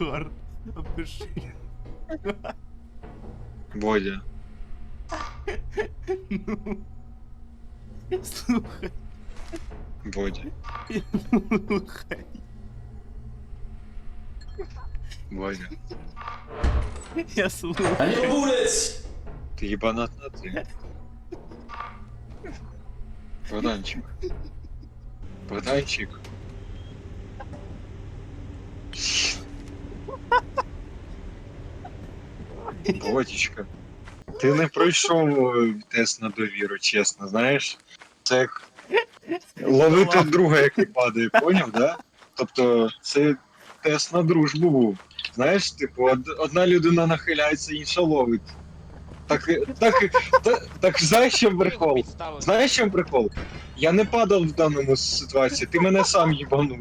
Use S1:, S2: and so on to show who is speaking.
S1: Ар, опиши.
S2: Бодя.
S1: Ну. Слухай,
S2: Бодя.
S1: слухай.
S2: Бодя.
S1: Я слухаю.
S3: А не булець!
S2: Ты ебанат на ты. Богданчик. Богданчик. Бодічка. Ти не пройшов е, тест на довіру, чесно, знаєш? Це як ловити друга, який падає, поняв, да? Тобто це тест на дружбу був. Знаєш, типу, одна людина нахиляється, інша ловить. Так, так, так, так знаєш, що прикол? Знаєш, що прикол? Я не падав в даному ситуації, ти мене сам їбанув.